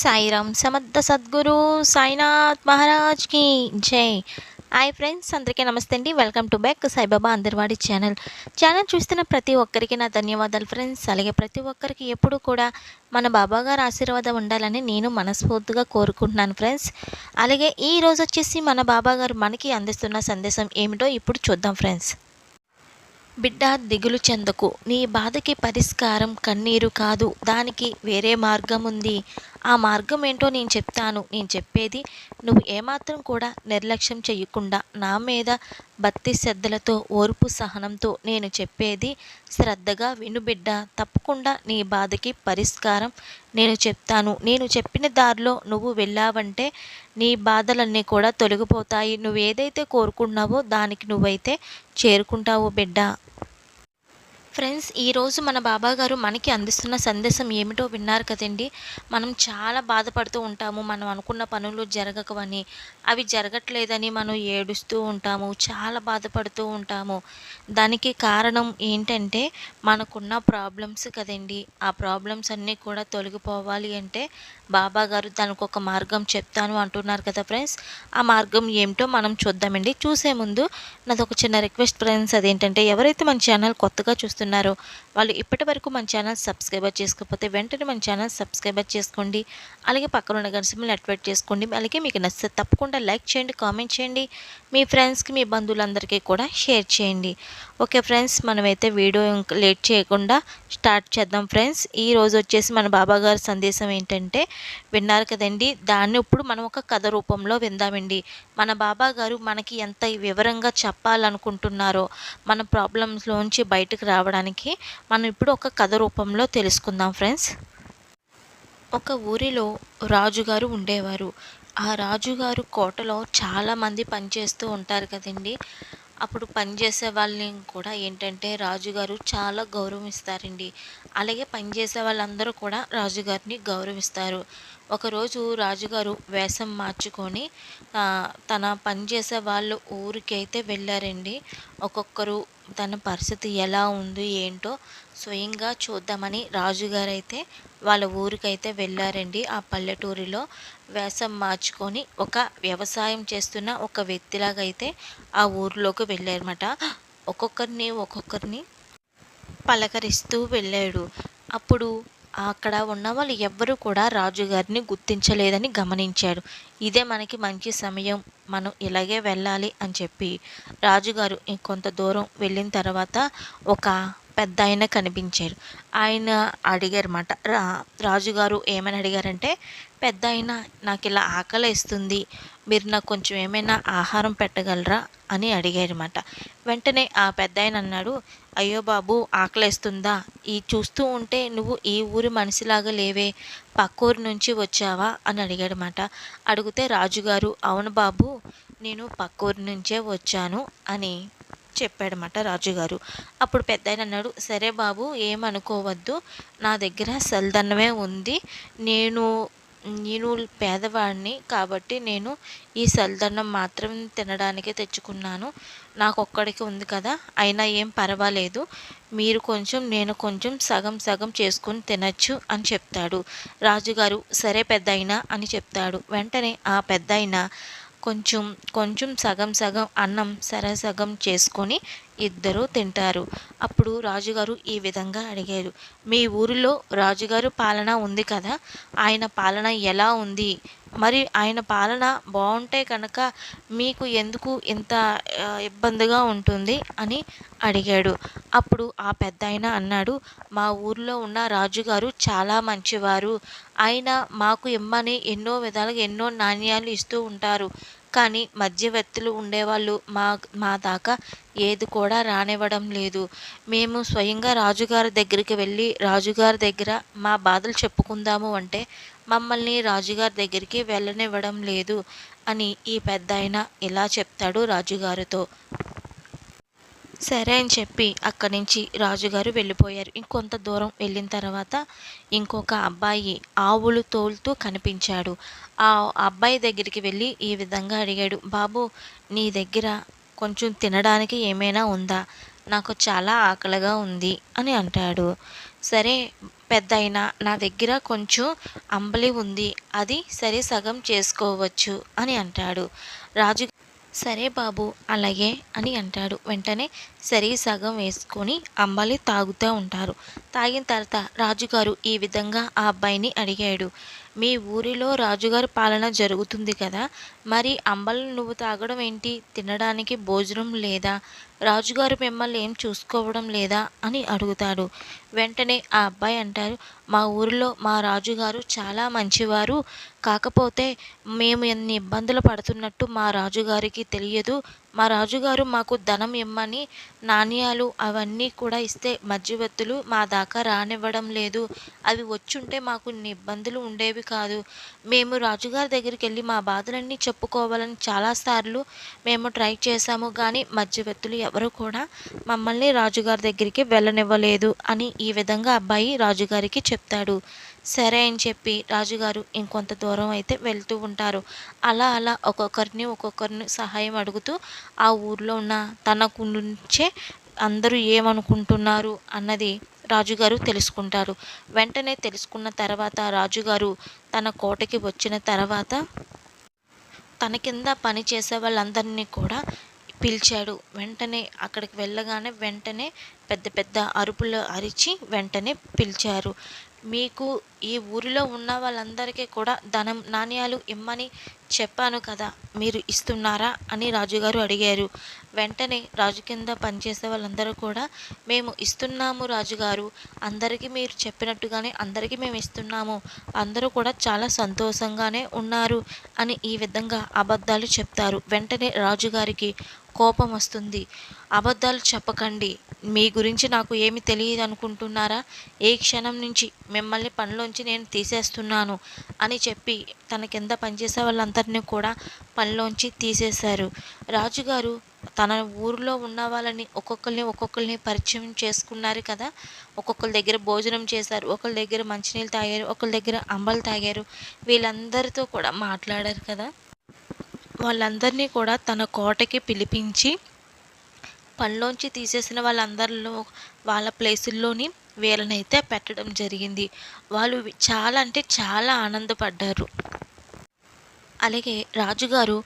సాయిరామ్ సమర్థ సద్గురు సాయినాథ్ మహారాజ్కి జై. హాయ్ ఫ్రెండ్స్ అందరికీ నమస్తే అండి. వెల్కమ్ టు బ్యాక్ సాయిబాబా అందరివాడి ఛానల్. ఛానల్ చూస్తున్న ప్రతి ఒక్కరికి నా ధన్యవాదాలు ఫ్రెండ్స్. అలాగే ప్రతి ఒక్కరికి ఎప్పుడు కూడా మన బాబా గారు ఆశీర్వాదం ఉండాలని నేను మనస్ఫూర్తిగా కోరుకుంటున్నాను ఫ్రెండ్స్. అలాగే ఈ రోజు వచ్చేసి మన బాబా గారు మనకి అందిస్తున్న సందేశం ఏమిటో ఇప్పుడు చూద్దాం ఫ్రెండ్స్. బిడ్డ దిగులు చెందకు. నీ బాధకి పరిష్కారం కన్నీరు కాదు. దానికి వేరే మార్గం ఉంది. ఆ మార్గం ఏంటో నేను చెప్తాను. నేను చెప్పేది నువ్వు ఏమాత్రం కూడా నిర్లక్ష్యం చెయ్యకుండా నా మీద భక్తి శ్రద్ధలతో ఓర్పు సహనంతో నేను చెప్పేది శ్రద్ధగా వినుబిడ్డ తప్పకుండా నీ బాధకి పరిష్కారం నేను చెప్తాను. నేను చెప్పిన దారిలో నువ్వు వెళ్ళావంటే నీ బాధలన్నీ కూడా తొలగిపోతాయి. నువ్వు ఏదైతే కోరుకున్నావో దానికి నువ్వైతే చేరుకుంటావు బిడ్డ. ఫ్రెండ్స్ ఈరోజు మన బాబాగారు మనకి అందిస్తున్న సందేశం ఏమిటో విన్నారు కదండి. మనం చాలా బాధపడుతూ ఉంటాము. మనం అనుకున్న పనులు జరగకవని అవి జరగట్లేదని మనం ఏడుస్తూ ఉంటాము. చాలా బాధపడుతూ ఉంటాము. దానికి కారణం ఏంటంటే మనకున్న ప్రాబ్లమ్స్ కదండి. ఆ ప్రాబ్లమ్స్ అన్నీ కూడా తొలగిపోవాలి అంటే బాబాగారు దానికి ఒక మార్గం చెప్తాను అంటున్నారు కదా ఫ్రెండ్స్ ఆ మార్గం ఏమిటో మనం చూద్దామండి. చూసే ముందు నాది ఒక చిన్న రిక్వెస్ట్ ఫ్రెండ్స్ అదేంటంటే ఎవరైతే మన ఛానల్ కొత్తగా చూస్తున్నారో. వాళ్ళు ఇప్పటి వరకు మన ఛానల్ సబ్స్క్రైబర్ చేసుకోకపోతే వెంటనే మన ఛానల్ సబ్స్క్రైబర్ చేసుకోండి. అలాగే పక్కన ఉన్న గంటలు యాక్టివేట్ చేసుకోండి. అలాగే మీకు నచ్చితే తప్పకుండా లైక్ చేయండి కామెంట్ చేయండి. మీ ఫ్రెండ్స్కి మీ బంధువులందరికీ కూడా షేర్ చేయండి. ఓకే ఫ్రెండ్స్ మనమైతే వీడియో ఇంకా లేట్ చేయకుండా స్టార్ట్ చేద్దాం ఫ్రెండ్స్. ఈ రోజు వచ్చేసి మన బాబా గారి సందేశం ఏంటంటే విన్నారు కదండి దాన్ని ఇప్పుడు మనం ఒక కథ రూపంలో విందామండి. మన బాబా గారు మనకి ఎంత వివరంగా చెప్పాలనుకుంటున్నారో మన ప్రాబ్లమ్స్లోంచి బయటకు రావడానికి మనం ఇప్పుడు ఒక కథ రూపంలో తెలుసుకుందాం ఫ్రెండ్స్. ఒక ఊరిలో రాజుగారు ఉండేవారు. ఆ రాజుగారు కోటలో చాలామంది పనిచేస్తూ ఉంటారు కదండి. అప్పుడు పనిచేసే వాళ్ళని కూడా ఏంటంటే రాజుగారు చాలా గౌరవిస్తారండి అలాగే పనిచేసే వాళ్ళందరూ కూడా రాజుగారిని గౌరవిస్తారు. ఒకరోజు రాజుగారు వేషం మార్చుకొని తన పనిచేసే వాళ్ళు ఊరికైతే వెళ్ళారండి. ఒక్కొక్కరు తన పరిస్థితి ఎలా ఉంది ఏంటో స్వయంగా చూద్దామని రాజుగారు అయితే వాళ్ళ ఊరికైతే వెళ్ళారండి. ఆ పల్లెటూరిలో వేషం మార్చుకొని ఒక వ్యవసాయం చేస్తున్న ఒక వ్యక్తిలాగా అయితే ఆ ఊరిలోకి వెళ్ళారన్నమాట. ఒక్కొక్కరిని ఒక్కొక్కరిని పలకరిస్తూ వెళ్ళాడు. అప్పుడు అక్కడ ఉన్న వాళ్ళు ఎవ్వరూ కూడా రాజుగారిని గుర్తించలేదని గమనించాడు ఇదే మనకి మంచి సమయం. మనం ఇలాగే వెళ్ళాలి అని చెప్పి రాజుగారు కొంత దూరం వెళ్ళిన తర్వాత ఒక పెద్ద ఆయన కనిపించారు. ఆయన అడిగారన్నమాట రా రాజుగారు ఏమని అడిగారంటే పెద్ద ఆయన నాకు ఇలా ఆకలి వేస్తుంది మీరు నాకు కొంచెం ఏమైనా ఆహారం పెట్టగలరా అని అడిగారన్నమాట. వెంటనే ఆ పెద్ద ఆయన అన్నాడు అయ్యో బాబు ఆకలేస్తుందా? ఈ చూస్తూ ఉంటే నువ్వు ఈ ఊరి మనిషిలాగా లేవే పక్కూరు నుంచి వచ్చావా? అని అడిగాడనమాట అడిగితే రాజుగారు అవును బాబు నేను పక్కూరి నుంచే వచ్చాను అని చెప్పాడనమాట రాజుగారు. అప్పుడు పెద్ద అన్నాడు సరే బాబు ఏమనుకోవద్దు. నా దగ్గర సల్దన్నమే ఉంది. నేను నేను పేదవాడిని కాబట్టి నేను ఈ సల్దన్నం మాత్రం తినడానికే తెచ్చుకున్నాను. నాకు ఒక్కడికి ఉంది కదా అయినా ఏం పర్వాలేదు. మీరు కొంచెం నేను కొంచెం సగం సగం చేసుకొని తినచ్చు అని చెప్తాడు. రాజుగారు సరే పెద్ద అని చెప్తాడు. వెంటనే ఆ పెద్ద కొంచెం కొంచెం సగం సగం అన్నం సగం చేసుకొని ఇద్దరూ తింటారు. అప్పుడు రాజుగారు ఈ విధంగా అడిగారు. మీ ఊరిలో రాజుగారు పాలన ఉంది కదా? ఆయన పాలన ఎలా ఉంది? మరి ఆయన పాలన బాగుంటే కనుక మీకు ఎందుకు ఇంత ఇబ్బందిగా ఉంటుంది? అని అడిగాడు. అప్పుడు ఆ పెద్ద ఆయన అన్నాడు మా ఊర్లో ఉన్న రాజుగారు చాలా మంచివారు. ఆయన మాకు ఇమ్మని ఎన్నో విధాలుగా ఎన్నో నాణ్యాలు ఇస్తూ ఉంటారు. కానీ మధ్యవర్తులు ఉండేవాళ్ళు మా మా దాకా ఏది కూడా రానివ్వడం లేదు. మేము స్వయంగా రాజుగారి దగ్గరికి వెళ్ళి రాజుగారి దగ్గర మా బాధలు చెప్పుకుందాము అంటే మమ్మల్ని రాజుగారి దగ్గరికి వెళ్ళనివ్వడం లేదు అని ఈ పెద్ద ఇలా చెప్తాడు రాజుగారితో. సరే అని చెప్పి అక్కడి నుంచి రాజుగారు వెళ్ళిపోయారు. ఇంకొంత దూరం వెళ్ళిన తర్వాత ఇంకొక అబ్బాయి ఆవులు తోలుతూ కనిపించాడు. ఆ అబ్బాయి దగ్గరికి వెళ్ళి ఈ విధంగా అడిగాడు బాబు నీ దగ్గర కొంచెం తినడానికి ఏమైనా ఉందా? నాకు చాలా ఆకలిగా ఉంది అని అంటాడు. సరే పెద్దయినా నా దగ్గర కొంచెం అంబలి ఉంది అది సరే సగం చేసుకోవచ్చు అని అంటాడు. రాజు సరే బాబు అలాగే అని అంటాడు. వెంటనే సరే సగం వేసుకొని అంబలి తాగుతూ ఉంటారు. తాగిన తర్వాత రాజుగారు ఈ విధంగా ఆ అబ్బాయిని అడిగాడు. మీ ఊరిలో రాజుగారి పాలన జరుగుతుంది కదా? మరి అంబలు నువ్వు తాగడం ఏంటి? తినడానికి భోజనం లేదా? రాజుగారు మిమ్మల్ని ఏం చూసుకోవడం లేదా? అని అడుగుతాడు. వెంటనే ఆ అబ్బాయి అంటారు మా ఊరిలో మా రాజుగారు చాలా మంచివారు. కాకపోతే మేము ఎన్ని ఇబ్బందులు పడుతున్నట్టు మా రాజుగారికి తెలియదు. మా రాజుగారు మాకు ధనం ఇమ్మని నాణ్యాలు అవన్నీ కూడా ఇస్తే మధ్యవర్తులు మా దాకా రానివ్వడం లేదు. అవి వచ్చుంటే మాకు ఇన్ని ఇబ్బందులు ఉండేవి కాదు. మేము రాజుగారి దగ్గరికి వెళ్ళి మా బాధలన్నీ చెప్పుకోవాలని చాలాసార్లు మేము ట్రై చేశాము కానీ మధ్యవర్తులు ఎవరు కూడా మమ్మల్ని రాజుగారి దగ్గరికి వెళ్ళనివ్వలేదు అని ఈ విధంగా అబ్బాయి రాజుగారికి చెప్తాడు. సరే అని చెప్పి రాజుగారు ఇంకొంత దూరం అయితే వెళ్తూ ఉంటారు. అలా అలా ఒక్కొక్కరిని ఒక్కొక్కరిని సహాయం అడుగుతూ ఆ ఊర్లో ఉన్న తనకు నుంచే అందరూ ఏమనుకుంటున్నారు అన్నది రాజుగారు తెలుసుకుంటారు. వెంటనే తెలుసుకున్న తర్వాత రాజుగారు తన కోటకి వచ్చిన తర్వాత తన కింద పని చేసే వాళ్ళందరినీ కూడా పిలిచాడు. వెంటనే అక్కడికి వెళ్ళగానే వెంటనే పెద్ద పెద్ద అరుపులు అరిచి వెంటనే పిలిచారు. మీకు ఈ ఊరిలో ఉన్న వాళ్ళందరికీ కూడా ధనం నాణ్యాలు ఇమ్మని చెప్పాను కదా మీరు ఇస్తున్నారా అని రాజుగారు అడిగారు. వెంటనే రాజు కింద పనిచేసే వాళ్ళందరూ కూడా మేము ఇస్తున్నాము రాజుగారు అందరికీ మీరు చెప్పినట్టుగానే అందరికీ మేము ఇస్తున్నాము అందరూ కూడా చాలా సంతోషంగానే ఉన్నారు అని ఈ విధంగా అబద్ధాలు చెప్తారు. వెంటనే రాజుగారికి కోపం వస్తుంది. అబద్ధాలు చెప్పకండి మీ గురించి నాకు ఏమి తెలియదు అనుకుంటున్నారా ఏ క్షణం నుంచి మిమ్మల్ని పనిలోంచి నేను తీసేస్తున్నాను అని చెప్పి తన కింద పనిచేసే వాళ్ళందరినీ కూడా పనిలోంచి తీసేశారు. రాజుగారు తన ఊరిలో ఉన్న వాళ్ళని ఒక్కొక్కరిని ఒక్కొక్కరిని పరిచయం చేసుకున్నారు కదా? ఒక్కొక్కరి దగ్గర భోజనం చేశారు ఒకరి దగ్గర మంచినీళ్ళు తాగారు ఒకరి దగ్గర అంబలు తాగారు. వీళ్ళందరితో కూడా మాట్లాడారు కదా? వాళ్ళందరినీ కూడా తన కోటకి పిలిపించి పనిలోంచి తీసేసిన వాళ్ళందరిలో వాళ్ళ ప్లేసుల్లోని వీళ్ళనైతే పెట్టడం జరిగింది. వాళ్ళు చాలా అంటే చాలా ఆనందపడ్డారు. అలాగే రాజుగారు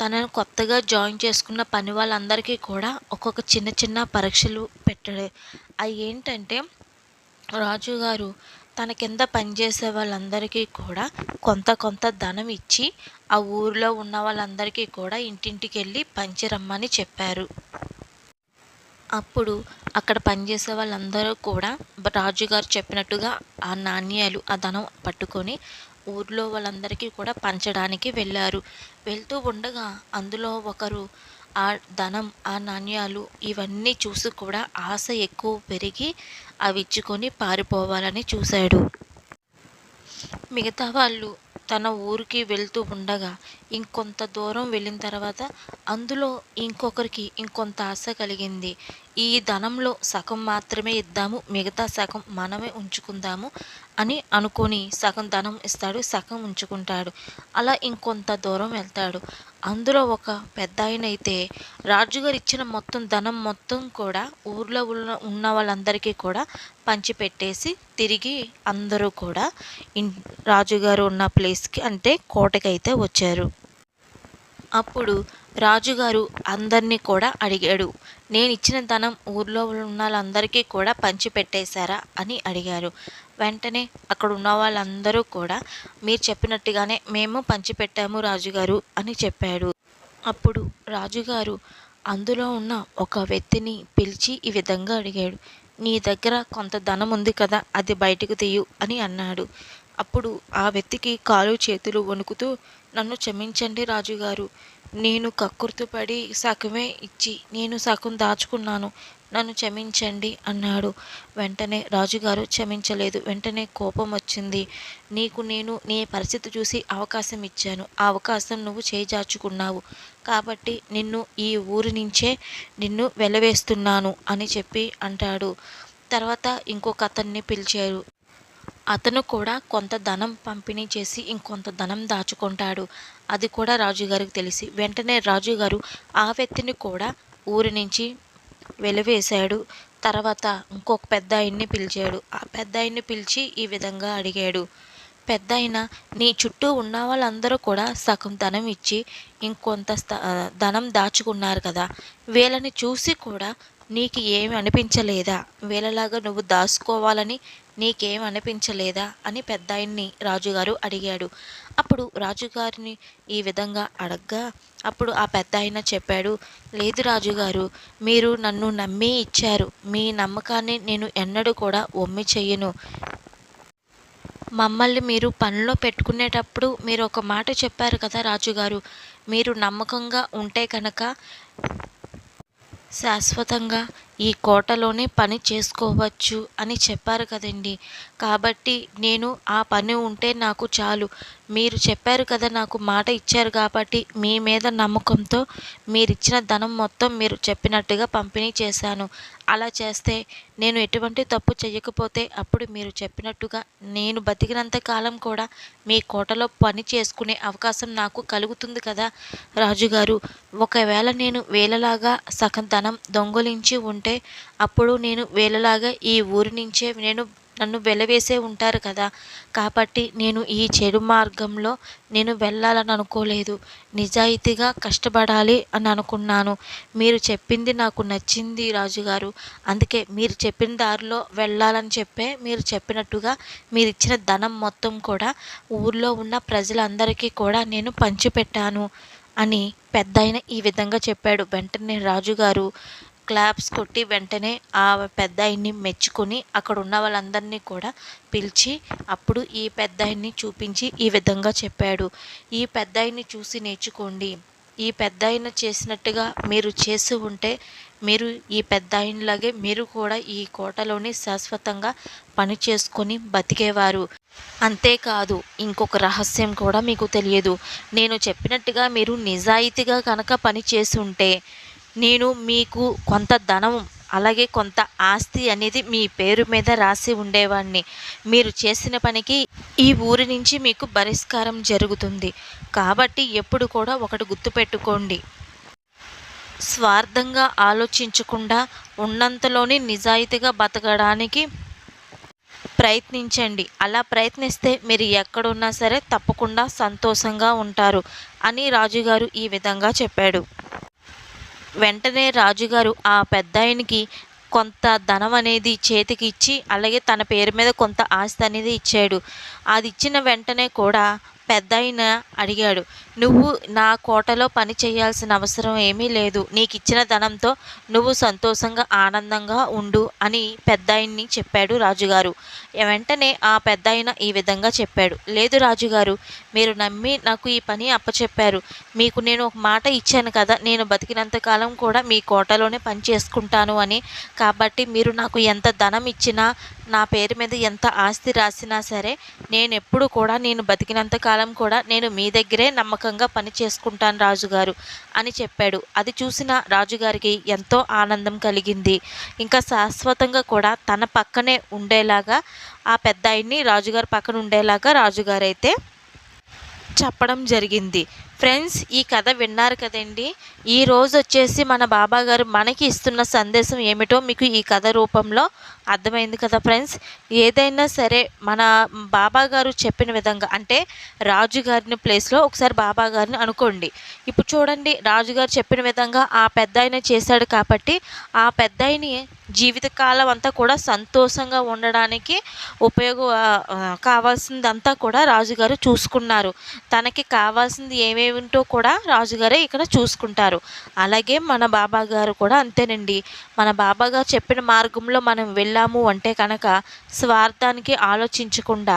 తనను కొత్తగా జాయిన్ చేసుకున్న పని వాళ్ళందరికీ కూడా ఒక్కొక్క చిన్న చిన్న పరీక్షలు పెట్టాడు అవి ఏంటంటే రాజుగారు తన కింద పనిచేసే వాళ్ళందరికీ కూడా కొంత కొంత ధనం ఇచ్చి ఆ ఊరిలో ఉన్న వాళ్ళందరికీ కూడా ఇంటింటికి వెళ్ళి పంచిరమ్మని చెప్పారు. అప్పుడు అక్కడ పనిచేసే వాళ్ళందరూ కూడా రాజుగారు చెప్పినట్టుగా ఆ నాణ్యాలు ఆ ధనం పట్టుకొని ఊర్లో వాళ్ళందరికీ కూడా పంచడానికి వెళ్ళారు. వెళ్తూ ఉండగా అందులో ఒకరు ఆ ధనం ఆ నాణ్యాలు ఇవన్నీ చూసి కూడా ఆశ ఎక్కువ పెరిగి అవి ఇచ్చుకొని పారిపోవాలని చూశాడు. మిగతా వాళ్ళు తన ఊరికి వెళ్తూ ఉండగా ఇంకొంత దూరం వెళ్ళిన తర్వాత అందులో ఇంకొకరికి ఇంకొంత ఆశ కలిగింది. ఈ ధనంలో సగం మాత్రమే ఇద్దాము మిగతా సగం మనమే ఉంచుకుందాము అని అనుకొని సగం ధనం ఇస్తాడు సగం ఉంచుకుంటాడు. అలా ఇంకొంత దూరం వెళ్తాడు. అందులో ఒక పెద్ద ఆయన అయితే రాజుగారు ఇచ్చిన మొత్తం ధనం మొత్తం కూడా ఊర్లో ఉన్న ఉన్న వాళ్ళందరికీ కూడా పంచిపెట్టేసి తిరిగి అందరూ కూడా ఇన్ రాజుగారు ఉన్న ప్లేస్కి అంటే కోటకైతే వచ్చారు. అప్పుడు రాజుగారు అందరినీ కూడా అడిగాడు. నేను ఇచ్చిన ధనం ఊర్లో ఉన్న వాళ్ళందరికీ కూడా పంచిపెట్టేశారా అని అడిగారు. వెంటనే అక్కడ ఉన్న వాళ్ళందరూ కూడా మీరు చెప్పినట్టుగానే మేము పంచిపెట్టాము రాజుగారు అని చెప్పాడు. అప్పుడు రాజుగారు అందులో ఉన్న ఒక వ్యక్తిని పిలిచి ఈ విధంగా అడిగాడు. నీ దగ్గర కొంత ధనం ఉంది కదా అది బయటకు తీయు అని అన్నాడు. అప్పుడు ఆ వ్యక్తికి కాలు చేతులు వణుకుతూ నన్ను క్షమించండి రాజుగారు నేను కక్కుర్తుపడి సగమే ఇచ్చి నేను సగం దాచుకున్నాను. నన్ను క్షమించండి అన్నాడు. వెంటనే రాజుగారు క్షమించలేదు. వెంటనే కోపం వచ్చింది. నీకు నేను నీ పరిస్థితి చూసి అవకాశం ఇచ్చాను. ఆ అవకాశం నువ్వు చేజార్చుకున్నావు. కాబట్టి నిన్ను ఈ ఊరి నుంచే నిన్ను వెలవేస్తున్నాను అని చెప్పి అంటాడు. తర్వాత ఇంకొక అతన్ని పిలిచారు. అతను కూడా కొంత ధనం పంపిణీ చేసి ఇంకొంత ధనం దాచుకుంటాడు. అది కూడా రాజుగారికి తెలిసి. వెంటనే రాజుగారు ఆ వ్యక్తిని కూడా ఊరి నుంచి వెలివేశాడు. తర్వాత ఇంకొక పెద్ద ఆయన్ని పిలిచాడు. ఆ పెద్ద ఆయన్ని పిలిచి ఈ విధంగా అడిగాడు. పెద్ద ఆయన నీ చుట్టూ ఉన్న వాళ్ళందరూ కూడా సగం ధనం ఇచ్చి ఇంకొంత స్థ- ధనం దాచుకున్నారు కదా. వీళ్ళని చూసి కూడా నీకు ఏమి అనిపించలేదా? వీళ్ళలాగా నువ్వు దాచుకోవాలని నీకేం అనిపించలేదా? అని పెద్దాయన్ని రాజుగారు అడిగాడు. అప్పుడు రాజుగారిని ఈ విధంగా అడగ్గా అప్పుడు ఆ పెద్ద ఆయన చెప్పాడు లేదు రాజుగారు మీరు నన్ను నమ్మి ఇచ్చారు. మీ నమ్మకాన్ని నేను ఎన్నడూ కూడా ఒమ్మి చెయ్యను. మమ్మల్ని మీరు పనిలో పెట్టుకునేటప్పుడు మీరు ఒక మాట చెప్పారు కదా రాజుగారు. మీరు నమ్మకంగా ఉంటే కనుక శాశ్వతంగా ఈ కోటలోనే పని చేసుకోవచ్చు అని చెప్పారు కదండి. కాబట్టి నేను ఆ పని ఉంటే నాకు చాలు. మీరు చెప్పారు కదా నాకు మాట ఇచ్చారు కాబట్టి మీ మీద నమ్మకంతో మీరు ఇచ్చిన ధనం మొత్తం మీరు చెప్పినట్టుగా పంపిణీ చేశాను. అలా చేస్తే నేను ఎటువంటి తప్పు చేయకపోతే అప్పుడు మీరు చెప్పినట్టుగా నేను బతికినంత కాలం కూడా మీ కోటలో పని చేసుకునే అవకాశం నాకు కలుగుతుంది కదా రాజుగారు. ఒకవేళ నేను వేలలాగా సగం ధనం దొంగలించి ఉంటే అప్పుడు నేను వేలలాగా ఈ ఊరి నుంచే నేను నన్ను వెలవేసే ఉంటారు కదా. కాబట్టి నేను ఈ చెడు మార్గంలో నేను వెళ్ళాలని అనుకోలేదు. నిజాయితీగా కష్టపడాలి అని అనుకున్నాను. మీరు చెప్పింది నాకు నచ్చింది రాజుగారు. అందుకే మీరు చెప్పిన దారిలో వెళ్ళాలని చెప్పే మీరు చెప్పినట్టుగా మీరు ఇచ్చిన ధనం మొత్తం కూడా ఊర్లో ఉన్న ప్రజలందరికీ కూడా నేను పంచిపెట్టాను అని పెద్ద ఈ విధంగా చెప్పాడు. వెంటనే రాజుగారు క్లాప్స్ కొట్టి వెంటనే ఆ పెద్ద ఆయన్ని మెచ్చుకొని అక్కడ ఉన్న వాళ్ళందరినీ కూడా పిలిచి అప్పుడు ఈ పెద్ద ఆయన్ని చూపించి ఈ విధంగా చెప్పాడు. ఈ పెద్ద ఆయన్ని చూసి నేర్చుకోండి. ఈ పెద్ద ఆయన చేసినట్టుగా మీరు చేసి ఉంటే మీరు ఈ పెద్ద ఆయనలాగే మీరు కూడా ఈ కోటలోని శాశ్వతంగా పని చేసుకొని బతికేవారు. అంతేకాదు ఇంకొక రహస్యం కూడా మీకు తెలియదు. నేను చెప్పినట్టుగా మీరు నిజాయితీగా కనుక పని చేసి ఉంటే నేను మీకు కొంత ధనం అలాగే కొంత ఆస్తి అనేది మీ పేరు మీద రాసి ఉండేవాడిని మీరు చేసిన పనికి ఈ ఊరి నుంచి మీకు బహిష్కారం జరుగుతుంది. కాబట్టి ఎప్పుడు కూడా ఒకటి గుర్తుపెట్టుకోండి. స్వార్థంగా ఆలోచించకుండా ఉన్నంతలోనే నిజాయితీగా బతకడానికి ప్రయత్నించండి. అలా ప్రయత్నిస్తే మీరు ఎక్కడున్నా సరే తప్పకుండా సంతోషంగా ఉంటారు అని రాజుగారు ఈ విధంగా చెప్పాడు. వెంటనే రాజుగారు ఆ పెద్దాయనికి కొంత ధనం అనేది చేతికి ఇచ్చి అలాగే తన పేరు మీద కొంత ఆస్తి అనేది ఇచ్చాడు. అది ఇచ్చిన వెంటనే కూడా పెద్దాయన అడిగాడు నువ్వు నా కోటలో పని చేయాల్సిన అవసరం ఏమీ లేదు. నీకు ఇచ్చిన ధనంతో నువ్వు సంతోషంగా ఆనందంగా ఉండు అని పెద్దాయన్ని చెప్పాడు రాజుగారు. వెంటనే ఆ పెద్దాయన ఈ విధంగా చెప్పాడు. లేదు రాజుగారు మీరు నమ్మి నాకు ఈ పని అప్పచెప్పారు. మీకు నేను ఒక మాట ఇచ్చాను కదా నేను బతికినంత కాలం కూడా మీ కోటలోనే పని చేసుకుంటాను అని. కాబట్టి మీరు నాకు ఎంత ధనం ఇచ్చినా నా పేరు మీద ఎంత ఆస్తి రాసినా సరే నేను ఎప్పుడు కూడా నేను బతికినంత కాలం కూడా నేను మీ దగ్గరే నమ్మకం నమ్మకంగా పని చేసుకుంటాను రాజుగారు అని చెప్పాడు. అది చూసిన రాజుగారికి ఎంతో ఆనందం కలిగింది. ఇంకా శాశ్వతంగా కూడా తన పక్కనే ఉండేలాగా ఆ పెద్ద ఆయన్ని రాజుగారి పక్కన ఉండేలాగా రాజుగారైతే చెప్పడం జరిగింది. ఫ్రెండ్స్ ఈ కథ విన్నారు కదండి? ఈ రోజు వచ్చేసి మన బాబా గారు మనకి ఇస్తున్న సందేశం ఏమిటో మీకు ఈ కథ రూపంలో అర్థమైంది కదా ఫ్రెండ్స్? ఏదైనా సరే మన బాబా గారు చెప్పిన విధంగా అంటే రాజుగారిని ప్లేస్లో ఒకసారి బాబా గారిని అనుకోండి. ఇప్పుడు చూడండి రాజుగారు చెప్పిన విధంగా ఆ పెద్ద చేశాడు కాబట్టి ఆ పెద్ద జీవితకాలం అంతా కూడా సంతోషంగా ఉండడానికి ఉపయోగ కావాల్సిందంతా కూడా రాజుగారు చూసుకున్నారు. తనకి కావాల్సింది ఏమేమిటో కూడా రాజుగారే ఇక్కడ చూసుకుంటారు. అలాగే మన బాబా గారు కూడా అంతేనండి. మన బాబా గారు చెప్పిన మార్గంలో మనం వెళ్ళాము అంటే కనుక స్వార్థానికి ఆలోచించకుండా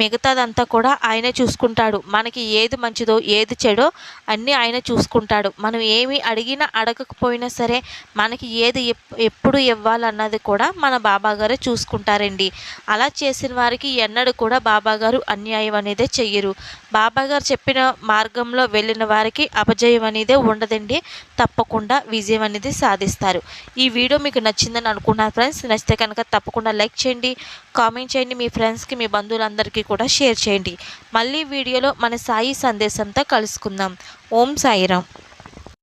మిగతాదంతా కూడా ఆయనే చూసుకుంటాడు. మనకి ఏది మంచిదో ఏది చెడో అన్నీ ఆయన చూసుకుంటాడు. మనం ఏమి అడిగినా అడగకపోయినా సరే మనకి ఏది ఎప్పుడు ఇవ్వాలన్నది కూడా మన బాబాగారే చూసుకుంటారండి. అలా చేసిన వారికి ఎన్నడూ కూడా బాబాగారు అన్యాయం అనేదే చెయ్యరు. బాబాగారు చెప్పిన మార్గంలో వెళ్ళిన వారికి అపజయం అనేదే ఉండదండి. తప్పకుండా విజయం అనేది సాధిస్తారు. ఈ వీడియో మీకు నచ్చిందని అనుకున్నారు ఫ్రెండ్స్. నచ్చితే కనుక తప్పకుండా లైక్ చేయండి కామెంట్ చేయండి మీ ఫ్రెండ్స్కి మీ బంధువులందరికీ కూడా షేర్ చేయండి. మళ్ళీ వీడియోలో మన సాయి సందేశంతో కలుసుకుందాం. ఓం సాయిరామ్.